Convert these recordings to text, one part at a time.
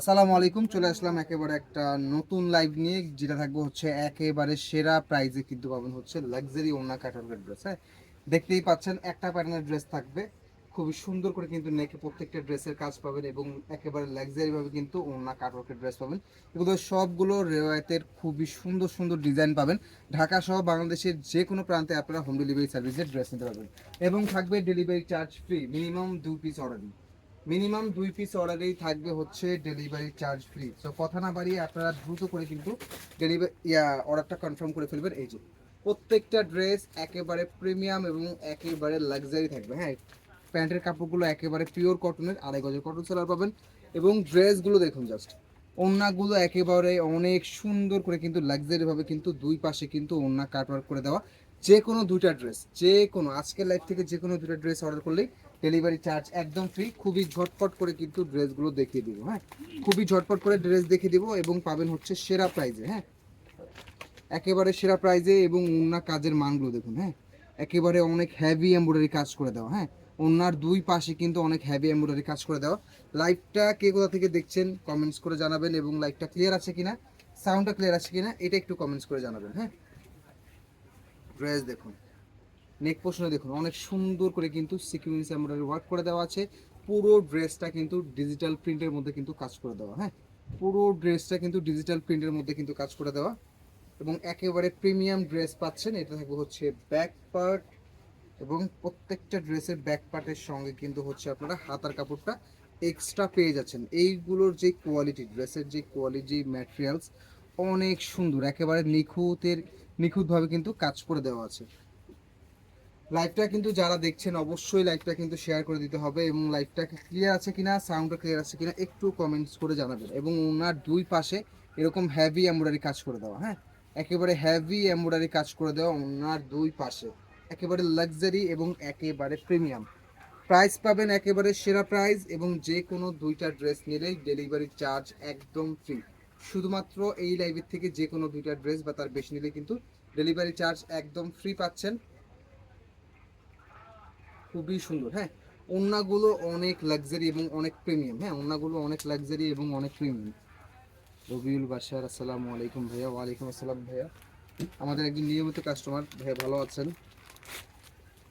আসসালামু আলাইকুম, চলে আসলাম একেবারে একটা নতুন লাইভ নিয়ে, যেটা থাকবে হচ্ছে একেবারে সেরা প্রাইজে কিন্তু পাবেন হচ্ছে লাক্সারি ওনা ক্যাটালগের ড্রেস হ্যাঁ? দেখতেই পাচ্ছেন, একটা প্যাটার্নের ড্রেস থাকবে। খুবই সুন্দর করে কিন্তু নেকে প্রত্যেকটা ড্রেসের কাজ পাবেন এবং একেবারে লাক্সারি ভাবে কিন্তু ওনা কাটওয়ার্কের ড্রেস পাবেন। এগুলো সবগুলো রেওয়ায়তের খুবই সুন্দর সুন্দর ডিজাইন পাবেন। ঢাকা সহ বাংলাদেশের যে কোনো প্রান্তে আপনারা হোম ডেলিভারি সার্ভিসের ড্রেস নিতে পারবেন। এবং থাকবে ডেলিভারি চার্জ ফ্রি মিনিমাম দুই পিস অর্ডার মিনিমাম দুই পিস অর্ডারেই থাকবে হচ্ছে ডেলিভারি চার্জ ফ্রি তো কথা না বাড়িয়ে আপনারা দ্রুত করে কিন্তু ডেলিভারি ইয়া অর্ডারটা কনফার্ম করে ফেলবেন। এই যে, প্রত্যেকটা ড্রেস একেবারে প্রিমিয়াম এবং একেবারে লাক্সারি থাকবে। হ্যাঁ প্যান্টের কাপড়গুলো একেবারে পিওর কটনের আড়াই গজের কটন সেলার পাবেন এবং ড্রেসগুলো দেখুন জাস্ট ওড়নাগুলো একেবারে অনেক সুন্দর করে কিন্তু লাক্সারি ভাবে কিন্তু দুই পাশে কিন্তু ওড়না কাটওয়ার্ক করে দেওয়া। যে কোনো দুইটা ড্রেস যে কোনো আজকের লাইফ থেকে যে কোনো দুইটা ড্রেস অর্ডার করলেই ডেলিভারি চার্জ একদম ফ্রি খুবই ঝটপট করে কিন্তু ড্রেসগুলো দেখিয়ে দিব হ্যাঁ? খুবই ঝটপট করে ড্রেস দেখিয়ে দিব এবং পাবেন হচ্ছে সেরা প্রাইজে হ্যাঁ? একেবারে সেরা প্রাইজে এবং অন্য কাজের মানগুলো দেখুন হ্যাঁ? একেবারে অনেক হ্যাভি এমব্রয়ডারি কাজ করে দেওয়া হ্যাঁ? ওনার দুই পাশে কিন্তু অনেক হ্যাভি এমব্রয়ডারি কাজ করে দেওয়া। লাইভটা কে কোথা থেকে দেখছেন কমেন্টস করে জানাবেন এবং লাইভটা ক্লিয়ার আছে কিনা? সাউন্ডটা ক্লিয়ার আছে কিনা? এটা একটু কমেন্টস করে জানাবেন হ্যাঁ? ড্রেস দেখুন। নেক পোর্শনে দেখুন, অনেক সুন্দর করে কিন্তু সিকুয়েন্স এমব্রয়ডারি ওয়ার্ক করে দেওয়া আছে। পুরো ড্রেসটা কিন্তু ডিজিটাল প্রিন্টের মধ্যে কিন্তু কাজ করে দেওয়া হ্যাঁ? পুরো ড্রেসটা কিন্তু ডিজিটাল প্রিন্টের মধ্যে কিন্তু কাজ করে দেওয়া এবং একেবারে প্রিমিয়াম ড্রেস পাচ্ছেন। এটা থাকবে হচ্ছে ব্যাক পার্ট এবং প্রত্যেকটা ড্রেসের ব্যাক পার্টের সঙ্গে কিন্তু হচ্ছে আপনারা হাতার কাপড়টা এক্সট্রা পেয়ে যাচ্ছেন। এইগুলোর যে কোয়ালিটি ড্রেসের যে কোয়ালিটি ম্যাটেরিয়ালস অনেক সুন্দর, একেবারে নিখুঁতের, নিখুঁতভাবে কিন্তু কাজ করে দেওয়া আছে। লাইভটা কিন্তু যারা দেখছেন, অবশ্যই লাইভটা কিন্তু শেয়ার করে দিতে হবে এবং লাইভটা ক্লিয়ার আছে কিনা সাউন্ডটা ক্লিয়ার আছে কিনা, একটু কমেন্টস করে জানাবেন এবং ওনার দুই পাশে এরকম হ্যাভি এমব্রয়ডারি কাজ করে দেওয়া হ্যাঁ? একেবারে হ্যাভি এমব্রয়ডারি কাজ করে দেওয়া ওনার দুই পাশে। একেবারে লাক্সারি এবং একেবারে প্রিমিয়াম প্রাইস পাবেন একেবারে সেরা প্রাইস এবং যে কোনো দুইটা ড্রেস নিলেই ডেলিভারি চার্জ একদম ফ্রি শুধুমাত্র এই লাইভের থেকে যে কোনো দুইটা ড্রেস বা তার বেশি নিলে কিন্তু ডেলিভারি চার্জ একদম ফ্রি পাচ্ছেন। খুবই সুন্দর হ্যাঁ? ওড়নাগুলো অনেক লাক্সারি এবং অনেক প্রিমিয়াম হ্যাঁ? ওড়নাগুলো অনেক লাক্সারি এবং অনেক প্রিমিয়াম রবিউল বাসার আসসালামু আলাইকুম ভাইয়া, ওয়ালাইকুম আসসালাম ভাইয়া। আমাদের একজন নিয়মিত কাস্টমার ভাইয়া ভালো আছেন?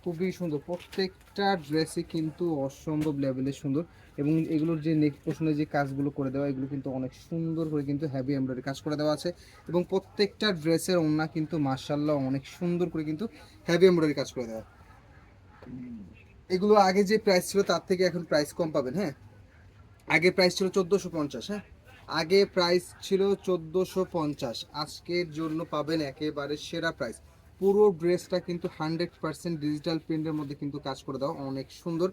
খুবই সুন্দর, প্রত্যেকটা ড্রেসই কিন্তু অসম্ভব লেভেলের সুন্দর এবং এগুলোর যে নেক পোষণে যে কাজগুলো করে দেওয়া, এগুলো কিন্তু অনেক সুন্দর করে কিন্তু হ্যাভি এমব্রয়ডারি কাজ করে দেওয়া আছে এবং প্রত্যেকটা ড্রেসের ওড়না কিন্তু মার্শাল্লাহ অনেক সুন্দর করে কিন্তু হ্যাভি এমব্রয়ডারি কাজ করে দেওয়া। এগুলো আগে যে প্রাইস ছিল তার থেকে এখন প্রাইস কম পাবেন হ্যাঁ? আগে প্রাইস ছিল চোদ্দোশো পঞ্চাশ হ্যাঁ? আগে প্রাইস ছিল চোদ্দোশো পঞ্চাশ। আজকের জন্য পাবেন একেবারে সেরা প্রাইস পুরো ড্রেসটা কিন্তু হান্ড্রেড পার্সেন্ট ডিজিটাল প্রিন্টের মধ্যে কিন্তু কাজ করে দাও অনেক সুন্দর।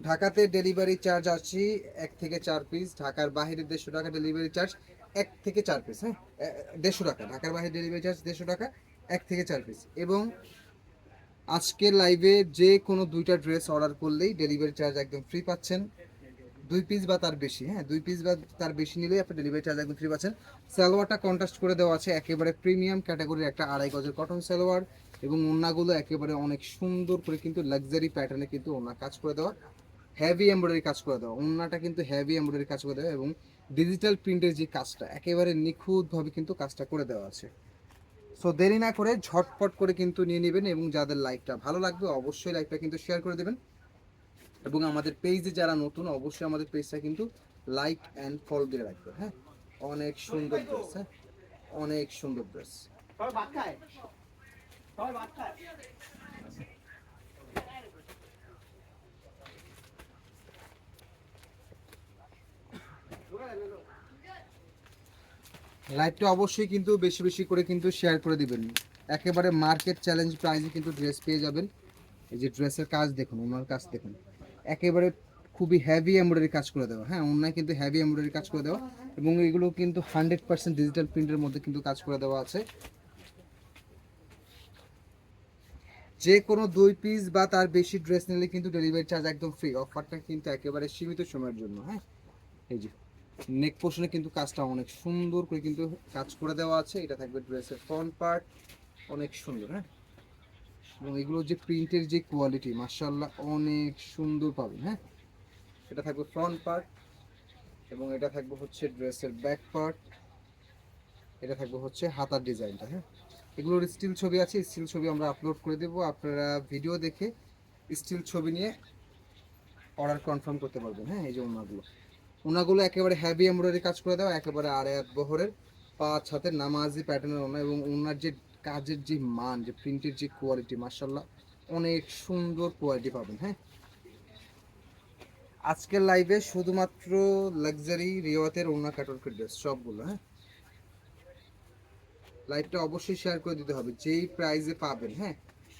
ঢাকাতে ডেলিভারি চার্জ আছে এক থেকে চার পিস ঢাকার বাইরে দেড়শো টাকা ডেলিভারি চার্জ এক থেকে চার পিস হ্যাঁ? দেড়শো টাকা। ঢাকার বাইরে ডেলিভারি চার্জ দেড়শো টাকা, এক থেকে চার পিস এবং আজকের লাইভে যে কোনো দুইটা ড্রেস অর্ডার করলেই ডেলিভারি চার্জ একদম ফ্রি পাচ্ছেন। দুই পিস বা তার বেশি হ্যাঁ দুই পিস বা তার বেশি নিলেই আপনি ডেলিভারি চার্জ একদম ফ্রি পাচ্ছেন। সালোয়ারটা কন্ট্রাস্ট করে দেওয়া আছে, একেবারে প্রিমিয়াম ক্যাটাগরির একটা আড়াই গজের কটন সালোয়ার এবং ওড়নাগুলো একেবারে অনেক সুন্দর করে কিন্তু লাক্সারি প্যাটার্নে কিন্তু ওড়না কাজ করে দেওয়া। হেভি এমব্রয়ডারি কাজ করে দেওয়া। ওড়নাটা কিন্তু হেভি এমব্রয়ডারি কাজ করে দেওয়া এবং ডিজিটাল প্রিন্টের যে কাজটা, একেবারে নিখুঁতভাবে কিন্তু কাজটা করে দেওয়া আছে। সো দেরি না করে ঝটপট করে কিন্তু নিয়ে নেবেন এবং যাদের লাইভটা ভালো লাগবে অবশ্যই লাইভটা কিন্তু শেয়ার করে দেবেন। এবং আমাদের পেজে যারা নতুন, অবশ্যই আমাদের পেজটা কিন্তু লাইক অ্যান্ড ফলো দিয়ে রাখবে হ্যাঁ? অনেক সুন্দর ড্রেস হ্যাঁ? অনেক সুন্দর ড্রেস লাইভটা অবশ্যই কিন্তু বেশি বেশি করে কিন্তু শেয়ার করে দিবেন। একেবারে মার্কেট চ্যালেঞ্জ প্রাইজে কিন্তু ড্রেস পেয়ে যাবেন। এই যে ড্রেসের কাজ দেখুন, ওনার কাজ দেখুন। একেবারে খুবই হ্যাভি এমব্রয়ডারি কাজ করে দেওয়া। হ্যাঁ ওনার কিন্তু হ্যাভি এমব্রয়ডারি কাজ করে দেওয়া এবং এগুলো কিন্তু হান্ড্রেড পার্সেন্ট ডিজিটাল প্রিন্টের মধ্যে কিন্তু কাজ করে দেওয়া আছে। যে কোনো দুই পিস বা তার বেশি ড্রেস নিলে কিন্তু ডেলিভারি চার্জ একদম ফ্রি অফারটা কিন্তু একেবারে সীমিত সময়ের জন্য হ্যাঁ? এই যে নেক পোর্শনে কিন্তু কাজটা অনেক সুন্দর করে কিন্তু কাজ করে দেওয়া আছে। এটা থাকবে ড্রেসের ফ্রন্ট পার্ট অনেক সুন্দর হ্যাঁ? এবং এগুলো যে প্রিন্টের যে কোয়ালিটি মার্শাল্লাহ অনেক সুন্দর পাবেন হ্যাঁ? এটা থাকবে ফ্রন্ট পার্ট এবং এটা থাকবে হচ্ছে ড্রেসের ব্যাক পার্ট এটা থাকবে হচ্ছে হাতার ডিজাইনটা হ্যাঁ? এগুলোর স্টিল ছবি আছে স্টিল ছবি আমরা আপলোড করে দেবো। আপনারা ভিডিও দেখে স্টিল ছবি নিয়ে অর্ডার কনফার্ম করতে পারবেন হ্যাঁ? এই যে ওনাগুলো ওনাগুলো একেবারে হ্যাভি এমব্রয়ডারি কাজ করে দেওয়া, একেবারে আড়াই বহরের পাঁচ হাতের নামাজি প্যাটার্নের ওনা এবং ওনার যে কাজের যে মান, যে প্রিন্টের যে কোয়ালিটি মার্শাল্লাহ অনেক সুন্দর কোয়ালিটি পাবেন হ্যাঁ? আজকের লাইভে শুধুমাত্র লাক্সারি রিওয়াতের ওনা কাটরকের ড্রেস সবগুলো হ্যাঁ? লাইভটা অবশ্যই শেয়ার করে দিতে হবে, যেই প্রাইজে পাবেন হ্যাঁ?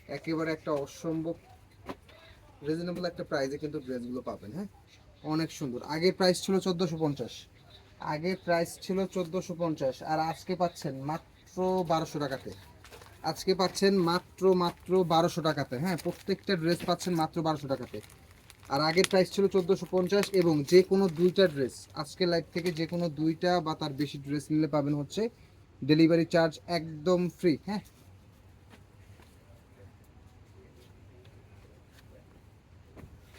একেবারে একটা অসম্ভব রিজনেবল একটা প্রাইজে কিন্তু ড্রেসগুলো পাবেন হ্যাঁ? অনেক সুন্দর। আগের প্রাইস ছিল চোদ্দোশো পঞ্চাশ। আগের প্রাইস ছিল চোদ্দোশো পঞ্চাশ আর আজকে পাচ্ছেন মাত্র বারোশো টাকাতে। আজকে পাচ্ছেন মাত্র মাত্র বারোশো টাকাতে। হ্যাঁ প্রত্যেকটা ড্রেস পাচ্ছেন মাত্র বারোশো টাকাতে। আর আগের প্রাইস ছিল চোদ্দোশো পঞ্চাশ এবং যে কোনো দুইটা ড্রেস আজকের লাইভ থেকে যে কোনো দুইটা বা তার বেশি ড্রেস নিলে পাবেন হচ্ছে ডেলিভারি চার্জ একদম ফ্রি হ্যাঁ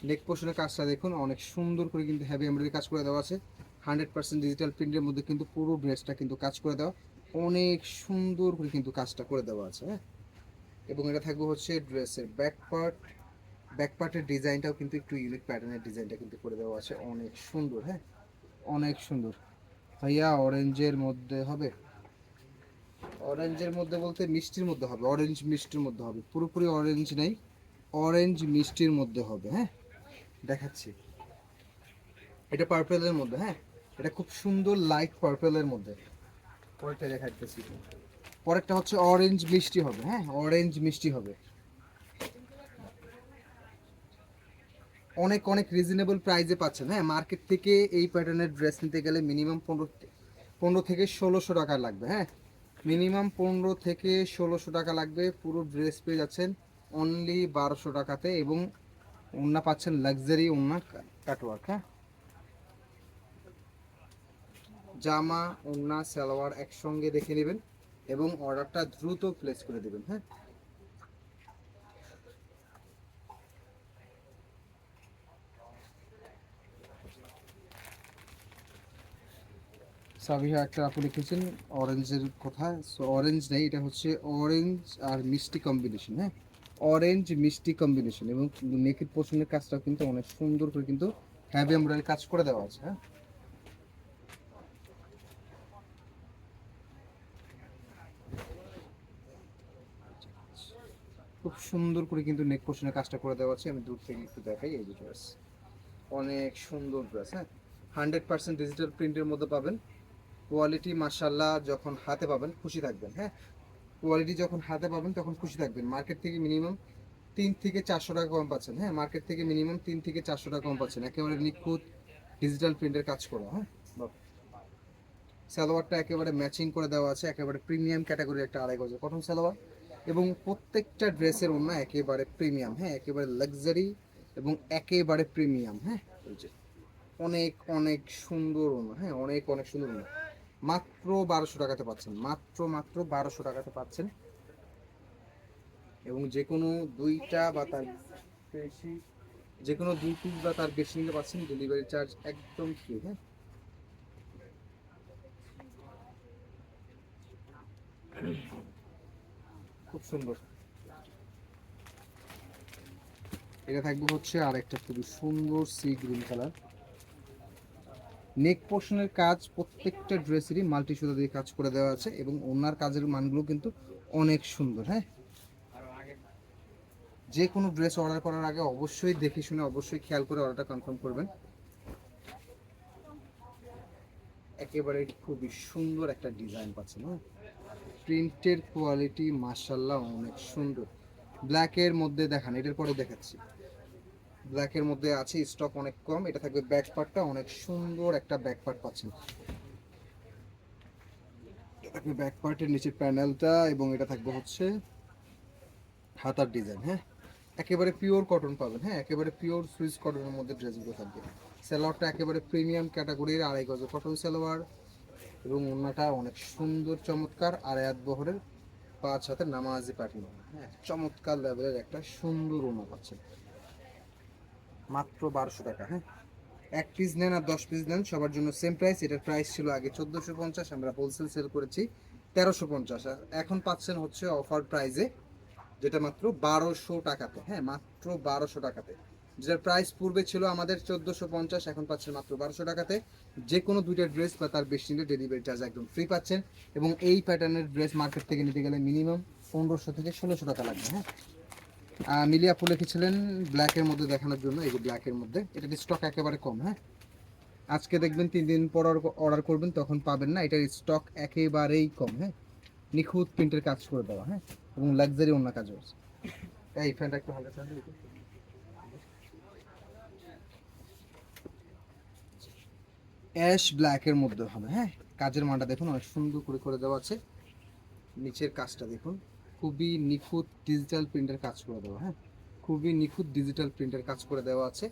নেক পোর্শনের কাজটা দেখুন, অনেক সুন্দর করে কিন্তু হ্যাভি এমব্রয়ডারি কাজ করে দেওয়া আছে। হান্ড্রেড পার্সেন্ট ডিজিটাল প্রিন্টের মধ্যে কিন্তু পুরো ড্রেসটা কিন্তু কাজ করে দেওয়া। অনেক সুন্দর করে কিন্তু কাজটা করে দেওয়া আছে হ্যাঁ? এবং এটা থাকবে হচ্ছে ড্রেসের ব্যাক পার্ট ব্যাক পার্টের ডিজাইনটাও কিন্তু একটু ইউনিক প্যাটার্নের ডিজাইনটা কিন্তু করে দেওয়া আছে। অনেক সুন্দর হ্যাঁ? অনেক সুন্দর। ভাইয়া অরেঞ্জের মধ্যে হবে। অরেঞ্জের মধ্যে বলতে মিষ্টির মধ্যে হবে। অরেঞ্জ মিষ্টির মধ্যে হবে। পুরোপুরি অরেঞ্জ নেই। অরেঞ্জ মিষ্টির মধ্যে হবে হ্যাঁ? দেখাচ্ছি। এটা পার্পেলের মধ্যে হ্যাঁ? এটা খুব সুন্দর লাইট পার্পেলের মধ্যে। পরেরটা দেখাচ্ছি পরেরটা হচ্ছে অরেঞ্জ মিষ্টি হবে হ্যাঁ? অরেঞ্জ মিষ্টি হবে। অনেক অনেক রিজনেবল প্রাইসে পাচ্ছেন হ্যাঁ? মার্কেট থেকে এই প্যাটার্নের ড্রেস নিতে গেলে মিনিমাম পনেরো পনেরো থেকে ষোলোশো টাকা লাগবে হ্যাঁ? মিনিমাম পনেরো থেকে ষোলোশো টাকা লাগবে, পুরো ড্রেস পেয়ে যাচ্ছেন অনলি বারোশো টাকাতে এবং ওন্না পাচ্ছেন লাক্সারি ওন্না কাটওয়ার্ক হ্যাঁ জামা ওন্না সালোয়ার একসঙ্গে দেখে নেবেন এবং অর্ডারটা দ্রুত প্লেস করে দেবেন হ্যাঁ সাবিহা একটা আপু লিখেছেন অরেঞ্জের কথা সো অরেঞ্জ নেই এটা হচ্ছে অরেঞ্জ আর মিষ্টি কম্বিনেশন হ্যাঁ অরেঞ্জ মিষ্টি কম্বিনেশন এবং নেকের পোষণের কাজটাও কিন্তু অনেক সুন্দর করে কিন্তু হ্যাভি এমব্রয়ডারি কাজ করে দেওয়া আছে হ্যাঁ? খুব সুন্দর করে কিন্তু নেক পোষণের কাজটা করে দেওয়া আছে, আমি দূর থেকে একটু দেখাই এই যে ড্রেস অনেক সুন্দর ড্রেস হ্যাঁ? হান্ড্রেড পার্সেন্ট ডিজিটাল প্রিন্টের মধ্যে পাবেন। কোয়ালিটি মার্শাল্লাহ যখন হাতে পাবেন, খুশি থাকবেন হ্যাঁ? কোয়ালিটি যখন হাতে পাবেন, তখন খুশি থাকবেন। মার্কেট থেকে মিনিমাম তিন থেকে চারশো টাকা কম পাচ্ছেন। হ্যাঁ মার্কেট থেকে মিনিমাম তিন থেকে চারশো টাকা কম পাচ্ছেন। একেবারে নিখুঁত ডিজিটাল প্রিন্টের কাজ করা হ্যাঁ? সালোয়ারটা একেবারে ম্যাচিং করে দেওয়া আছে, একেবারে প্রিমিয়াম ক্যাটাগরির একটা আড়াই গজের কটন সালোয়ার এবং প্রত্যেকটা ড্রেসের অন্য একেবারে প্রিমিয়াম হ্যাঁ? একেবারে লাক্সারি এবং একেবারে প্রিমিয়াম হ্যাঁ? অনেক অনেক সুন্দর অন্য হ্যাঁ? অনেক অনেক সুন্দর অন্য মাত্র বারোশো টাকাতে পাচ্ছেন, মাত্র মাত্র বারোশো টাকাতে পাচ্ছেন। এবং যে কোনো দুইটা বা তার বেশি যে কোনো দুই পিস বা তার বেশি নিতে পাচ্ছেন ডেলিভারি চার্জ একদম ফ্রি হ্যাঁ। খুব সুন্দর। এটা থাকবে হচ্ছে আর একটা খুবই সুন্দর সি গ্রিন কালার নেক পোর্শনের কাজ প্রত্যেকটা ড্রেসেরই মাল্টি সুতা দিয়ে কাজ করে দেওয়া আছে এবং ওনার কাজের মানগুলো কিন্তু অনেক সুন্দর হ্যাঁ? যে কোনো ড্রেস অর্ডার করার আগে অবশ্যই দেখে শুনে অবশ্যই খেয়াল করে অর্ডারটা কনফার্ম করবেন। একেবারে খুবই সুন্দর একটা ডিজাইন পাচ্ছেন হ্যাঁ? প্রিন্টের কোয়ালিটি মার্শাল্লাহ অনেক সুন্দর। ব্ল্যাকের মধ্যে দেখান, এটার পরে দেখাচ্ছি। ব্ল্যাকের মধ্যে আছে স্টক অনেক কম, এটা থাকবে ব্যাক পার্টটা অনেক সুন্দর একটা ব্যাক পার্ট পাচ্ছেন। এটা থাকবে ব্যাক পার্টের নিচের প্যানেলটা এবং এটা থাকবে হচ্ছে হাতার ডিজাইন হ্যাঁ? একেবারে পিওর কটন পাবেন হ্যাঁ? একেবারে পিওর সুইস কটনের মধ্যে ড্রেসগুলো থাকবে। সালোয়ারটা একেবারে প্রিমিয়াম ক্যাটাগরির আড়াই গজ কটন সালোয়ার এবং ওড়নাটা অনেক সুন্দর, চমৎকার আড়ায়াত বহরের পাঁচ হাতে নামাজি পাঠিয়ে হ্যাঁ? চমৎকার লেভেলের একটা সুন্দর ওড়না পাচ্ছেন। মাত্র বারোশো টাকা হ্যাঁ? এক পিস নেন আর দশ পিস নেন, সবার জন্য সেম প্রাইস এটার প্রাইস ছিল আগে চোদ্দোশো পঞ্চাশ, আমরা হোলসেল সেল করেছি তেরোশো পঞ্চাশ, আর এখন পাচ্ছেন হচ্ছে অফার প্রাইজে যেটা মাত্র বারোশো টাকাতে হ্যাঁ মাত্র বারোশো টাকাতে। যেটার প্রাইস পূর্বে ছিল আমাদের চোদ্দোশো পঞ্চাশ, এখন পাচ্ছেন মাত্র বারোশো টাকাতে। যে কোনো দুইটা ড্রেস বা তার বেশি নিলে ডেলিভারি চার্জ একদম ফ্রি পাচ্ছেন, এবং এই প্যাটার্নের ড্রেস মার্কেট থেকে নিতে গেলে মিনিমাম পনেরোশো থেকে ষোলোশো টাকা লাগবে হ্যাঁ? মিলিয়া আপু লিখেছিলেন ব্ল্যাকের মধ্যে দেখানোর জন্য, এই যে ব্ল্যাকের মধ্যে। এটার স্টক একেবারে কম হ্যাঁ? আজকে দেখবেন তিন দিন পর অর্ডার করবেন, তখন পাবেন না। এটার স্টক একেবারেই কম হ্যাঁ? নিখুঁত প্রিন্টের কাজ করে দেওয়া হ্যাঁ? এবং লাক্সারি অন্য কাজও আছে। এই ফ্যানটা একটু হালকা। অ্যাশ ব্ল্যাকের মধ্যে হবে হ্যাঁ? কাজের মানটা দেখুন, অনেক সুন্দর করে করে দেওয়া আছে। নিচের কাজটা দেখুন। খুবই নিখুঁত ডিজিটাল প্রিন্টের কাজ করে দেওয়া হ্যাঁ? খুবই নিখুঁত ডিজিটাল প্রিন্টের কাজ করে দেওয়া আছে।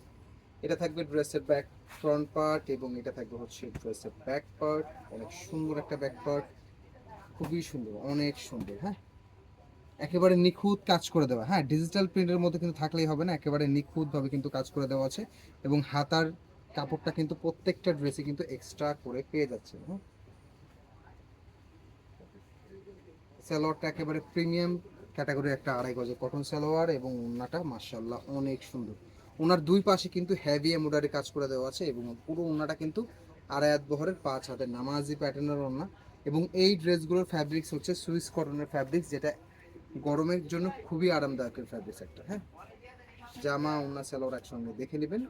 এটা থাকবে ড্রেসের ব্যাক ফ্রন্ট পার্ট এবং এটা থাকবে হচ্ছে ড্রেসের ব্যাক পার্ট অনেক সুন্দর একটা ব্যাক পার্ট খুবই সুন্দর, অনেক সুন্দর হ্যাঁ? একেবারে নিখুঁত কাজ করে দেওয়া হ্যাঁ? ডিজিটাল প্রিন্টের মধ্যে কিন্তু থাকলেই হবে না, একেবারে নিখুঁতভাবে কিন্তু কাজ করে দেওয়া আছে এবং হাতার কাপড়টা কিন্তু প্রত্যেকটা ড্রেসে কিন্তু এক্সট্রা করে পেয়ে যাচ্ছে হ্যাঁ? সালোয়ারটা একেবারে প্রিমিয়াম ক্যাটাগরির একটা আড়াই গজের কটন সালোয়ার এবং ওনাটা মার্শাল্লাহ অনেক সুন্দর। ওনার দুই পাশে কিন্তু হেভি এমব্রয়ডারি কাজ করে দেওয়া আছে এবং পুরো ওনাটা কিন্তু আড়াই হাত বহরের পাঁচ হাতের নামাজি প্যাটার্নের ওনা এবং এই ড্রেসগুলোর ফ্যাব্রিক্স হচ্ছে সুইস কটনের ফ্যাব্রিক্স যেটা গরমের জন্য খুবই আরামদায়কের ফ্যাব্রিক্স একটা হ্যাঁ? জামা ওনা সালোয়ার একসঙ্গে দেখে নেবেন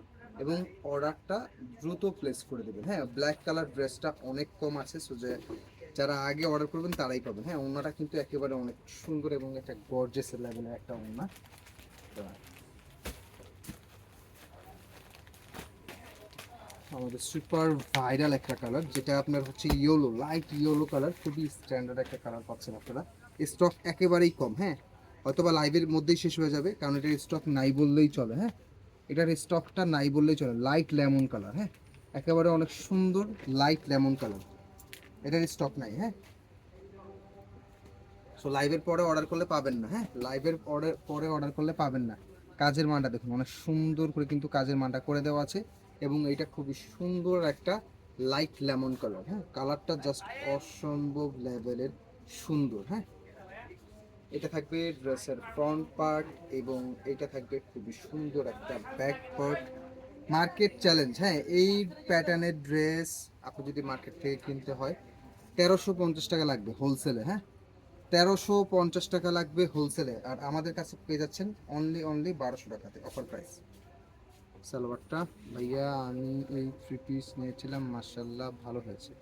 এবং অর্ডারটা দ্রুত প্লেস করে দেবেন হ্যাঁ? ব্ল্যাক কালার ড্রেসটা অনেক কম আছে সো যে যারা আগে অর্ডার করবেন তারাই পাবেন। হ্যাঁ ওনাটা কিন্তু একেবারে অনেক সুন্দর এবং একটা গর্জেস লেভেলের একটা ওনা আমাদের সুপার ভাইরাল একটা কালার যেটা আপনার হচ্ছে ইয়েলো লাইট ইয়েলো কালার খুবই স্ট্যান্ডার্ড একটা কালার পাচ্ছেন আপনারা। স্টক একেবারেই কম হ্যাঁ। হয়তোবা লাইভের মধ্যেই শেষ হয়ে যাবে, কারণ এটার স্টক নাই বললেই চলে হ্যাঁ। এটার স্টকটা নাই বললেই চলে লাইট লেমন কালার হ্যাঁ। একেবারে অনেক সুন্দর লাইট লেমন কালার এটার স্টক নাই হ্যাঁ? সো লাইভের পরে অর্ডার করলে পাবেন না হ্যাঁ? লাইভের অর্ডার পরে অর্ডার করলে পাবেন না। কাজের মানটা দেখুন, অনেক সুন্দর করে কিন্তু কাজের মানটা করে দেওয়া আছে এবং এটা খুবই সুন্দর একটা লাইট লেমন কালার হ্যাঁ? কালারটা জাস্ট অসম্ভব লেভেলের সুন্দর হ্যাঁ? এটা থাকবে ড্রেসের ফ্রন্ট পার্ট এবং এটা থাকবে খুবই সুন্দর একটা ব্যাক পার্ট মার্কেট চ্যালেঞ্জ হ্যাঁ? এই প্যাটার্নের ড্রেস আপনি যদি মার্কেট থেকে কিনতে হয় তেরোশো পঞ্চাশ টাকা লাগবে হোলসেলে হ্যাঁ? তেরোশো পঞ্চাশ টাকা লাগবে হোলসেলে আর আমাদের কাছে পেয়ে যাচ্ছেন অনলি অনলি বারোশো টাকাতে অফার প্রাইস সালোয়ারটা, ভাইয়া, আমি এই থ্রি পিস নিয়েছিলাম মার্শাল্লাহ ভালো হয়েছে।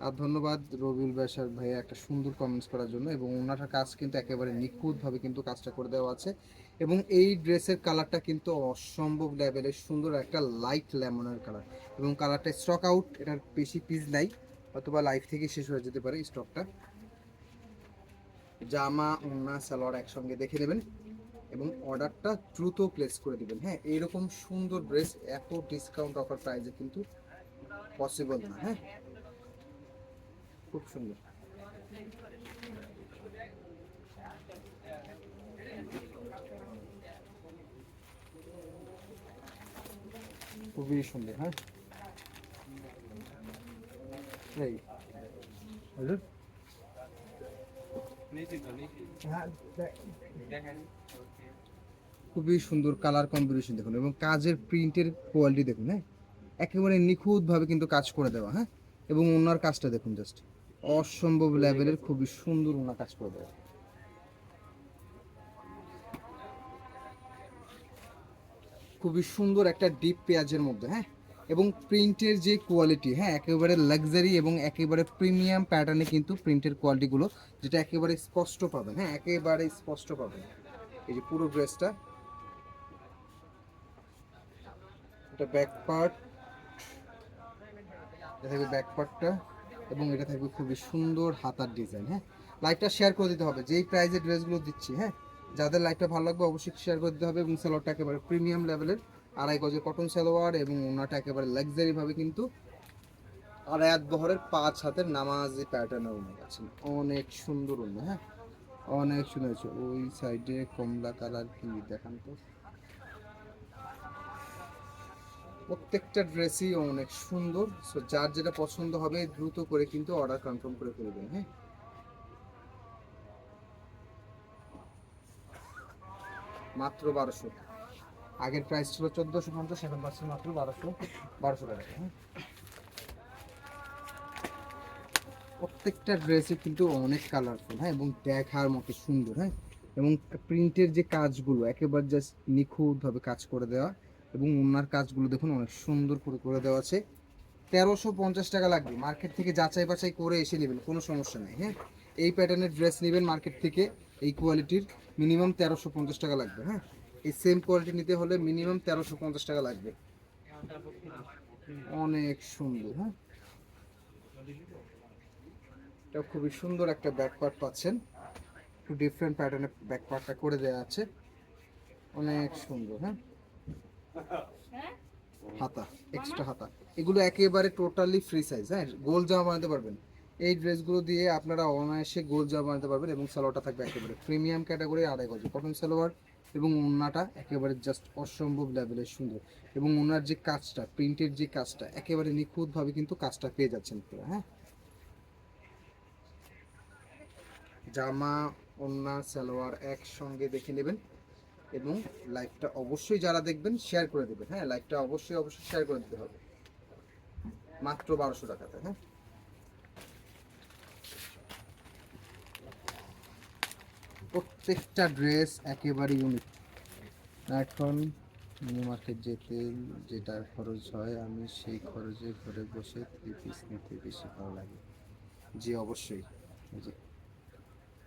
আর ধন্যবাদ রবিউল ব্যাসার ভাইয়া একটা সুন্দর কমেন্টস করার জন্য এবং ওনার কাজ কিন্তু একেবারে নিখুঁতভাবে কিন্তু কাজটা করে দেওয়া আছে। এবং এই ড্রেসের কালারটা কিন্তু অসম্ভব লেভেলের সুন্দর একটা লাইট লেমনের কালার এবং কালারটা স্টক আউট এটার বেশি পিস নাই। অথবা লাইফ থেকে শেষ হয়ে যেতে পারে স্টকটা জামা ওনা সালোয়ার একসঙ্গে দেখে নেবেন এবং অর্ডারটা দ্রুত প্লেস করে দিবেন। হ্যাঁ এইরকম সুন্দর ড্রেস এত ডিসকাউন্ট অফার প্রাইসে কিন্তু পসিবল না হ্যাঁ? খুব সুন্দর। খুবই সুন্দর হ্যাঁ এই হ্যালো হ্যাঁ দেখ- খুবই সুন্দর কালার কম্বিনেশন দেখুন এবং কাজের প্রিন্টের কোয়ালিটি দেখুন হ্যাঁ? একেবারে নিখুঁতভাবে কিন্তু কাজ করে দেওয়া হ্যাঁ? এবং ওনার কাজটা দেখুন জাস্ট অসম্ভব লেভেলের খুবই সুন্দর ওনার কাজ করে দেওয়া। খুবই সুন্দর একটা ডিপ পেঁয়াজের মধ্যে হ্যাঁ? এবং প্রিন্টের যে কোয়ালিটি হ্যাঁ একেবারে লাক্সারি এবং একেবারে প্রিমিয়াম প্যাটার্নে কিন্তু প্রিন্টের কোয়ালিটিগুলো যেটা একেবারে স্পষ্ট পাবেন হ্যাঁ একেবারে স্পষ্ট পাবেন। এই যে পুরো ড্রেসটা এটা ব্যাক পার্ট এটা থাকবে ব্যাক পার্টটা এবং এটা থাকবে খুবই সুন্দর হাতার ডিজাইন হ্যাঁ। লাইভটা শেয়ার করে দিতে হবে, যেই প্রাইজে ড্রেসগুলো দিচ্ছি হ্যাঁ যাদের লাইভটা ভালো লাগবে অবশ্যই শেয়ার করে দিতে হবে এবং সালোয়ারটা একেবারে প্রিমিয়াম লেভেলের আড়াই গজের কটন সালোয়ার এবং ওনাটা একেবারে লাক্সারি ভাবে কিন্তু আড়াই হাত বহরের পাঁচ হাতের নামাজি প্যাটার্নের ওনা আছে অনেক সুন্দর ওনা হ্যাঁ? অনেক সুন্দর ওই সাইডে কমলা কালার কি দেখান তো? প্রত্যেকটা ড্রেসই অনেক সুন্দর। সো যার যেটা পছন্দ হবে দ্রুত করে কিন্তু অর্ডার কনফার্ম করে ফেলবেন হ্যাঁ? মাত্র বারোশো আগের প্রাইস ছিল চোদ্দোশো পঞ্চাশ, এখন পাচ্ছি মাত্র বারোশো বারোশো টাকা। প্রত্যেকটা ড্রেসে কিন্তু অনেক কালারফুল হ্যাঁ এবং দেখার মতো সুন্দর হ্যাঁ এবং প্রিন্টের যে কাজগুলো, একেবারে জাস্ট নিখুঁতভাবে কাজ করে দেওয়া, এবং ওনার কাজগুলো দেখুন অনেক সুন্দর করে করে দেওয়া আছে। তেরোশো পঞ্চাশ টাকা লাগবে মার্কেট থেকে যাচাই বাছাই করে এসে নেবেন, কোনো সমস্যা নেই হ্যাঁ। এই প্যাটার্নের ড্রেস নেবেন মার্কেট থেকে, এই কোয়ালিটির মিনিমাম তেরোশো পঞ্চাশ টাকা লাগবে হ্যাঁ। এই সেম কোয়ালিটি নিতে হলে মিনিমাম তেরোশো পঞ্চাশ টাকা লাগবে। অনেক সুন্দর হ্যাঁ? এটা খুবই সুন্দর একটা ব্যাক পার্ট পাচ্ছেন। একটু ডিফারেন্ট প্যাটার্নের ব্যাক পার্টটা করে দেওয়া আছে। অনেক সুন্দর হ্যাঁ? হাতা এক্সট্রা হাতা। এগুলো একেবারে টোটালি ফ্রি সাইজ হ্যাঁ? গোল জামা বানাতে পারবেন। এই ড্রেসগুলো দিয়ে আপনারা অনায়াসে গোল জামা বানাতে পারবেন এবং সালোয়ারটা থাকবে একেবারে প্রিমিয়াম ক্যাটাগরি আড়াই গজ। কটন সালোয়ার এবং ওনাটা একেবারে জাস্ট অসম্ভব লেভেলের সুন্দর। এবং ওনার যে কাজটা প্রিন্টের যে কাজটা, একেবারে নিখুঁতভাবে কিন্তু কাজটা পেয়ে যাচ্ছেন পুরো হ্যাঁ? জামা ওন্না সালোয়ার একসঙ্গে দেখে নেবেন এবং লাইভটা অবশ্যই যারা দেখবেন শেয়ার করে দেবেন হ্যাঁ? লাইভটা অবশ্যই অবশ্যই শেয়ার করে দিতে হবে। মাত্র বারোশো টাকাতে হ্যাঁ? প্রত্যেকটা ড্রেস একেবারে ইউনিক এখন মিনি মার্কেট যেতে যেটা খরচ হয় আমি সেই খরচে ঘরে বসে থ্রি পিস নিতে বেশি ভালো লাগে। জি অবশ্যই। যে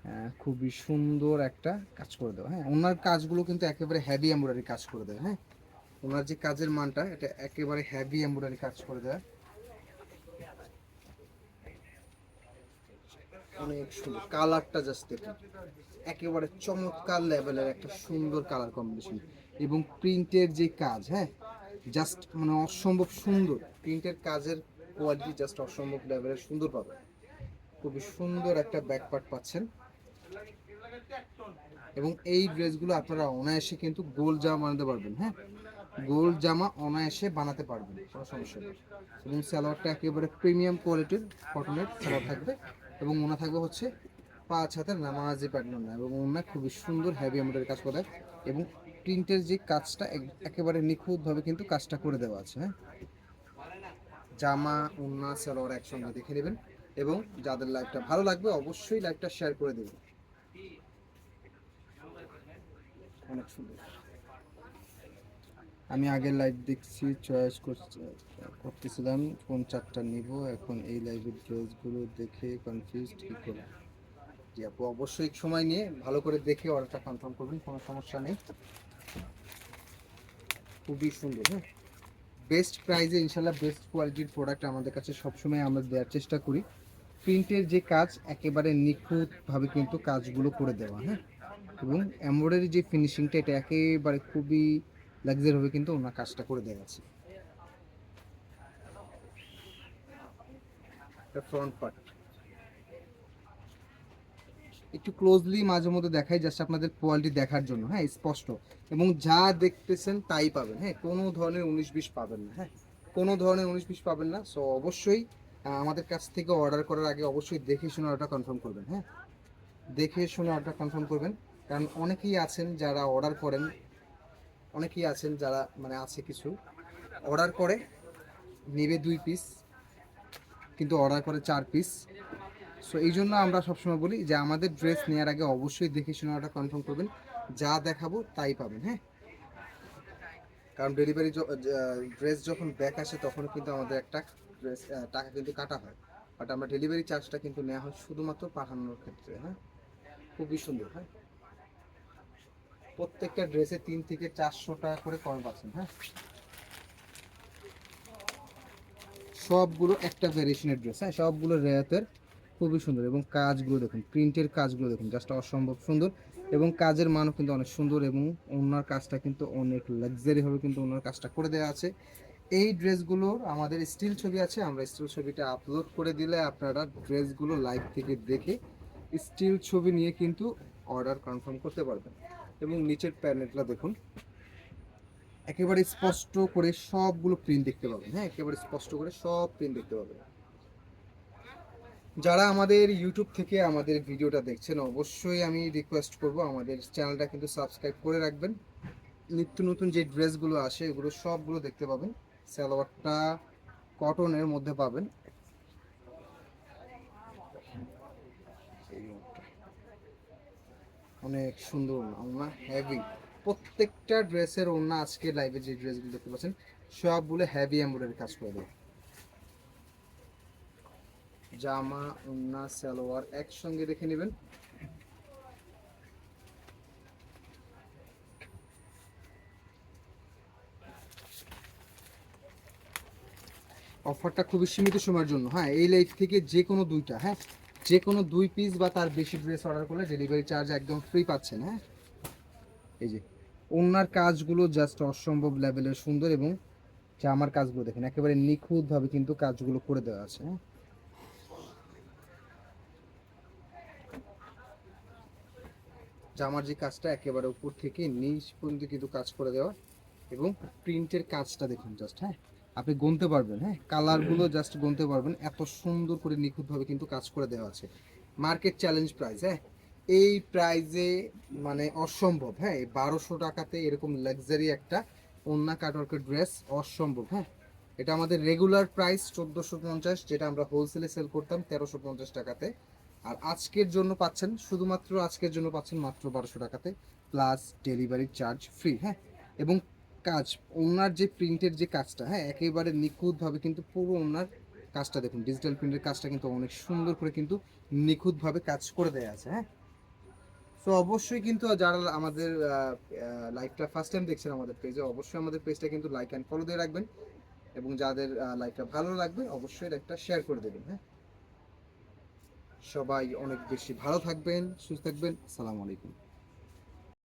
হ্যাঁ, খুবই সুন্দর একটা কাজ করে দেওয়া। হ্যাঁ ওনার কাজগুলো কিন্তু একেবারে হ্যাভি এমব্রয়ডারি কাজ করে দেয় হ্যাঁ? ওনার যে কাজের মানটা এটা একেবারে হ্যাভি এমব্রয়ডারি কাজ করে দেয়। অনেক সুন্দর। কালারটা জাস্ট দেখুন। একেবারে চমৎকার লেভেলের একটা সুন্দর কালার কম্বিনেশন এবং প্রিন্টের যে কাজ হ্যাঁ? জাস্ট মানে অসম্ভব সুন্দর। প্রিন্টের কাজের কোয়ালিটি জাস্ট অসম্ভব লেভেলের সুন্দর পাবে। খুবই সুন্দর একটা ব্যাক পার্ট পাচ্ছেন। এবং এই ড্রেসগুলো আপনারা অনায়াসে কিন্তু গোল জামা বানাতে পারবেন হ্যাঁ? গোল জামা অনায়াসে বানাতে পারবেন, কোনো সমস্যা নেই। এবং সালোয়ারটা একেবারে প্রিমিয়াম কোয়ালিটির কটনের সালোয়ার থাকবে এবং ওনা থাকবে হচ্ছে পাঁচ হাতের নামাজি প্যাটার্ন না, এবং ওনা খুবই সুন্দর হেভি এমব্রয়ডারি কাজ করা এবং প্রিন্টের যে কাজটা একেবারে নিখুঁতভাবে কিন্তু কাজটা করে দেওয়া আছে হ্যাঁ? জামা ওন্না সালোয়ার একসঙ্গে দেখে নেবেন, এবং যাদের লাইভটা ভালো লাগবে অবশ্যই লাইভটা শেয়ার করে দেবেন। অনেক সুন্দর। আমি আগের লাইভ দেখছি চয়েস করতেছিলাম, কোন চারটা নিব, এখন এই লাইভের ড্রেসগুলো দেখে কনফিউজ কি করে জি, আপু, অবশ্যই সময় নিয়ে ভালো করে দেখে অর্ডারটা কনফার্ম করবেন, কোনো সমস্যা নেই। খুবই সুন্দর হ্যাঁ। বেস্ট প্রাইসে ইনশাল্লাহ বেস্ট কোয়ালিটির প্রোডাক্ট আমাদের কাছে সবসময় আমরা দেওয়ার চেষ্টা করি। প্রিন্টের যে কাজ, একেবারে নিখুঁতভাবে কিন্তু কাজগুলো করে দেওয়া হ্যাঁ। এবং এমব্রয়ডারি যে ফিনিশিংটা এটা একেবারে খুবই লাক্সারিভাবে কিন্তু ওনার কাজটা করে দেওয়া আছে। ফ্রন্ট পার্ট একটু ক্লোজলি মাঝে মধ্যে দেখাই জাস্ট আপনাদের কোয়ালিটি দেখার জন্য হ্যাঁ স্পষ্ট। এবং যা দেখতেছেন তাই পাবেন হ্যাঁ কোনো ধরনের উনিশ বিশ পাবেন না হ্যাঁ কোনো ধরনের উনিশ বিশ পাবেন না। সো অবশ্যই আমাদের কাছ থেকে অর্ডার করার আগে অবশ্যই দেখে শুনে অর্ডার কনফার্ম করবেন হ্যাঁ। দেখে শুনে অর্ডার কনফার্ম করবেন, কারণ অনেকেই আছেন যারা অর্ডার করেন, অনেকেই আছেন যারা মানে আছে কিছু অর্ডার করে, নেবে দুই পিস কিন্তু অর্ডার করে চার পিস সো এই জন্য আমরা সবসময় বলি যে আমাদের ড্রেস নেওয়ার আগে অবশ্যই দেখে শুনে অর্ডার কনফার্ম করবেন। যা দেখাবো তাই পাবেন হ্যাঁ? কারণ ডেলিভারি ড্রেস যখন ব্যাক আসে তখন কিন্তু আমাদের একটা ড্রেস টাকা কিন্তু কাটা হয়। বাট আমরা ডেলিভারি চার্জটা কিন্তু নেওয়া হয় শুধুমাত্র পাঠানোর ক্ষেত্রে হ্যাঁ? খুবই সুন্দর হ্যাঁ? প্রত্যেকটা ড্রেসে তিন থেকে চারশো টাকা করে কম পাচ্ছেন হ্যাঁ? সবগুলো একটা ভ্যারিয়েশনের ড্রেস হ্যাঁ? সবগুলো রেয়াতের খুবই সুন্দর এবং কাজগুলো দেখুন প্রিন্টের কাজগুলো দেখুন জাস্ট অসম্ভব সুন্দর এবং কাজের মানও কিন্তু অনেক সুন্দর এবং ওনার কাজটা কিন্তু অনেক লাক্সারি ভাবে কিন্তু ওনার কাজটা করে দেওয়া আছে। এই ড্রেসগুলোর আমাদের স্টিল ছবি আছে, আমরা স্টিল ছবিটা আপলোড করে দিলে আপনারা ড্রেসগুলো লাইভ থেকে দেখে স্টিল ছবি নিয়ে কিন্তু অর্ডার কনফার্ম করতে পারবেন। এবং নিচের প্যানেলটা দেখুন, একেবারে স্পষ্ট করে সবগুলো প্রিন্ট দেখতে পাবেন হ্যাঁ একেবারে স্পষ্ট করে সব প্রিন্ট দেখতে পাবেন। যারা আমাদের ইউটিউব থেকে আমাদের ভিডিওটা দেখছেন, অবশ্যই আমি রিকোয়েস্ট করব আমাদের চ্যানেলটা কিন্তু সাবস্ক্রাইব করে রাখবেন। নিত্য নতুন যে ড্রেসগুলো আসে, এগুলো সবগুলো দেখতে পাবেন। সালোয়ারটা কটনের মধ্যে পাবেন। অনেক সুন্দর ওনা হেভি প্রত্যেকটা ড্রেসের ওনা আজকে লাইভে যে ড্রেসগুলো দেখতে পাচ্ছেন, সবগুলো হেভি এমব্রয়ডারি কাজ করে দেবে। জামা, উন্না, সালোয়ার একসঙ্গে দেখে নেবেন। অফারটা খুবই সীমিত সময়ের জন্য। হ্যাঁ এই লাইফ থেকে যে কোনো দুইটা হ্যাঁ? যে কোনো দুই পিস বা তার বেশি ড্রেস অর্ডার করলে ডেলিভারি চার্জ একদম ফ্রি পাচ্ছেন হ্যাঁ? এই যে ওনার কাজগুলো জাস্ট অসম্ভব লেভেলের সুন্দর এবং জামার কাজগুলো দেখেন, একেবারে নিখুঁতভাবে কিন্তু কাজগুলো করে দেওয়া আছে হ্যাঁ? জামার যে কাজটা একেবারে উপর থেকে নিচ পর্যন্ত কিন্তু কাজ করে দেওয়া এবং প্রিন্টের কাজটা দেখুন জাস্ট হ্যাঁ? আপনি গুনতে পারবেন হ্যাঁ? কালারগুলো জাস্ট গুনতে পারবেন। এত সুন্দর করে নিখুঁতভাবে কিন্তু কাজ করে দেওয়া আছে। মার্কেট চ্যালেঞ্জ প্রাইস হ্যাঁ? এই প্রাইজে মানে অসম্ভব হ্যাঁ? বারোশো টাকাতে এরকম লাক্সারি একটা ওন্না কাটওয়ার্কের ড্রেস অসম্ভব হ্যাঁ? এটা আমাদের রেগুলার প্রাইস চোদ্দোশো পঞ্চাশ যেটা আমরা হোলসেলে সেল করতাম তেরোশো পঞ্চাশ টাকাতে। আর আজকের জন্য পাচ্ছেন, শুধুমাত্র আজকের জন্য পাচ্ছেন মাত্র বারোশো টাকাতে প্লাস ডেলিভারি চার্জ ফ্রি হ্যাঁ? এবং কাজ, ওনার যে প্রিন্টের যে কাজটা হ্যাঁ একেবারে নিখুঁতভাবে কিন্তু পুরো ওনার কাজটা দেখুন ডিজিটাল প্রিন্টের কাজটা কিন্তু অনেক সুন্দর করে কিন্তু নিখুঁতভাবে কাজ করে দেয়া আছে হ্যাঁ? তো অবশ্যই কিন্তু যারা আমাদের লাইভটা ফার্স্ট টাইম দেখছেন আমাদের পেজে অবশ্যই আমাদের পেজটা কিন্তু লাইক অ্যান্ড ফলো দিয়ে রাখবেন এবং যাদের লাইভটা ভালো লাগবে, অবশ্যই একটা শেয়ার করে দেবেন হ্যাঁ? সবাই অনেক বেশি ভালো থাকবেন সুস্থ থাকবেন। আসসালামু আলাইকুম।